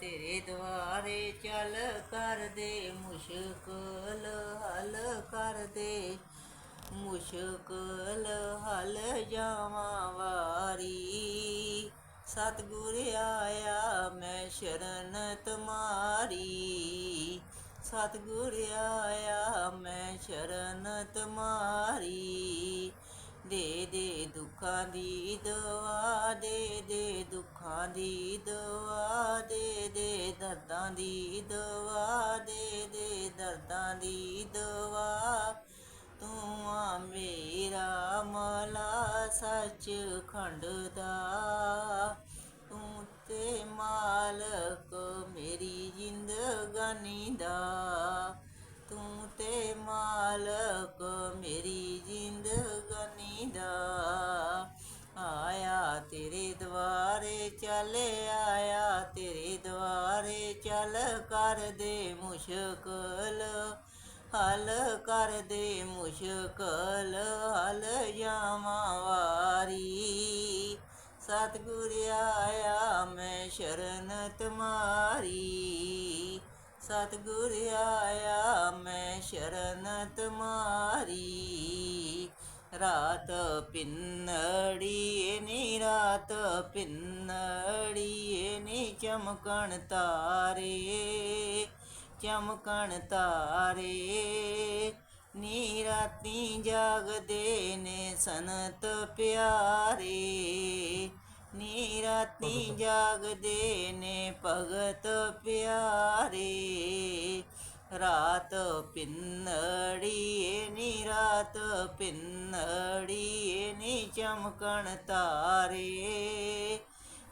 ਤੇਰੇ ਦੁਆਰੇ ਚੱਲ ਦੇ ਮੁਸ਼ਕਲ, ਹੱਲ ਕਰ ਦੇ ਮੁਸ਼ਕਲ, ਹੱਲ ਜਾਵਾਂ ਵਾਰੀ। ਸਤਿਗੁਰ ਆਇਆ ਮੈਂ ਸ਼ਰਨ ਤੁਮਾਰੀ ਸਤਿਗੁਰ ਆਇਆ ਮੈਂ ਸ਼ਰਨ ਤੁਮਾਰੀ ਦੇ ਦੇ ਦੁੱਖਾਂ ਦੀ ਦਵਾ ਦੇ ਦੇ ਦੁੱਖਾਂ ਦੀ ਦਵਾ ਦਰਦਾਂ ਦੀ ਦਵਾ ਦੇ ਦੇ, ਦਰਦਾਂ ਦੀ ਦਵਾ। ਤੂੰ ਆ ਮੇਰਾ ਮਲਾ ਸੱਚ ਖੰਡ ਦਾ ਤੂੰ ਤੇ ਮਾਲਕ ਮੇਰੀ ਜ਼ਿੰਦਗਾਨੀ ਦਾ। ਤੂੰ ਤੇ ਮਾਲਕ ਮੇਰੀ ਤੇਰੇ ਦੁਆਰੇ ਚੱਲ ਆਇਆ, ਤੇਰੇ ਦੁਆਰੇ ਚੱਲ ਕਰ ਦੇ ਮੁਸ਼ਕਲ। ਹੱਲ ਕਰ ਦੇ ਮੁਸ਼ਕਲ, ਹੱਲ ਜਾਵਾਂ ਵਾਰੀ। ਸਤਿਗੁਰ ਆਇਆ ਮੈਂ ਸ਼ਰਨ ਤੁਮਾਰੀ ਸਤਿਗੁਰ ਆਇਆ ਮੈਂ ਸ਼ਰਨ ਤੁਮਾਰੀ ਰਾਤ ਪਿੰਨੜੀ ਨੀ ਰਾਤ ਪਿੰਨੜੀ ਨੀ ਚਮਕਣ ਤਾਰੇ ਚਮਕਣ ਤਾਰੇ। ਨੀ ਰਾਤੀ ਜਾਗਦੇ ਨੇ ਸੰਤ ਪਿਆਰੇ ਨੀ ਰਾਤੀ ਜਾਗਦੇ ਨੇ ਭਗਤ ਪਿਆਰੇ। ਰਾਤ ਪਿੰਨੜੀ ਨੀ ਰਾਤ ਪਿੰਨੜੀ ਨੀ ਚਮਕਣ ਤਾਰੇ।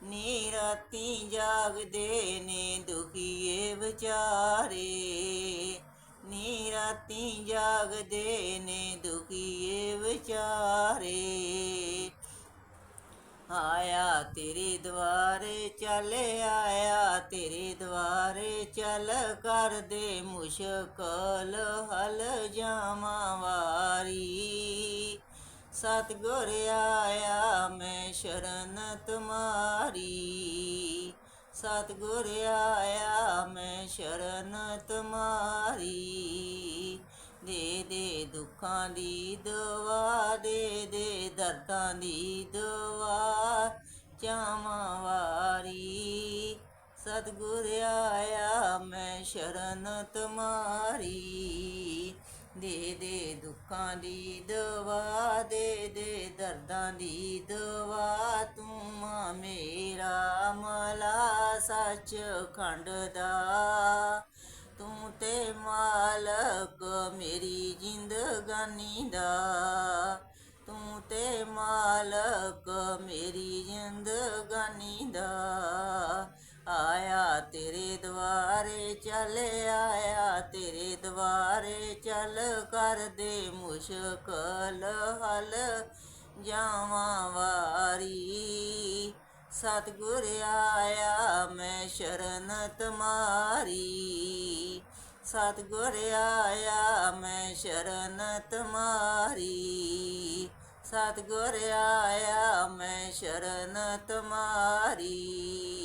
ਨੀ ਰਾਤੀ ਜਾਗਦੇ ਨੇ ਦੁਖੀਏ ਵਿਚਾਰੇ। ਨੀ ਰਾਤੀ ਜਾਗਦੇ ਨੇ ਦੁਖੀਏ ਵਿਚਾਰੇ। ਆਇਆ ਤੇਰੇ ਦੁਆਰੇ ਚੱਲ ਆਇਆ, ਤੇਰੇ ਦੁਆਰੇ ਚੱਲ ਕਰ ਦੇ ਮੁਸ਼ਕਲ, ਹਲ ਜਾਵਾਂ ਵਾਰੀ। ਸਤਿਗੁਰ ਆਇਆ ਮੈਂ ਸ਼ਰਨ ਤੁਮਾਰੀ ਸਤਿਗੁਰ ਆਇਆ ਮੈਂ ਸ਼ਰਨ ਤੁਮਾਰੀ ਦੇ ਦੇ ਦੁੱਖਾਂ ਦੀ ਦਵਾ, ਦੇ ਦੇ ਦਰਦਾਂ ਦੀ ਦਵਾ। ਚਾਵਾਂ ਵਾਰੀ ਸਤਗੁਰ ਆਇਆ ਮੈਂ ਸ਼ਰਨ ਤੁਮਾਰੀ। ਦੇ ਦੇ ਦੁੱਖਾਂ ਦੀ ਦਵਾ, ਦੇ ਦੇ ਦਰਦਾਂ ਦੀ ਦਵਾ, ਤੂੰ ਮਾਂ ਮੇਰਾ ਮਲਾ, ਸੱਚ ਖੰਡ ਦਾ ਤੂੰ ਤੇ ਮਾਲਕ ਮੇਰੀ ਜ਼ਿੰਦਗਾਨੀ ਦਾ। ਤੂੰ ਮਾਲਕ ਮੇਰੀ ਜ਼ਿੰਦਗਾਨੀ ਦਾ ਆਇਆ ਤੇਰੇ ਦੁਆਰੇ ਚੱਲ ਆਇਆ, ਤੇਰੇ ਦੁਆਰੇ ਚੱਲ ਕਰ ਦੇ ਮੁਸ਼ਕਲ ਹੱਲ। ਜਾਵਾਂ ਵਾਰੀ, ਸਤਿਗੁਰ ਆਇਆ ਮੈਂ ਸ਼ਰਨ ਤੁਮਾਰੀ ਸਤਿਗੁਰ ਆਇਆ ਮੈਂ ਸ਼ਰਨ ਤੁਮਾਰੀ ਸਤਿਗੁਰ ਆਇਆ ਮੈਂ ਸ਼ਰਨ ਤੁਮਾਰੀ।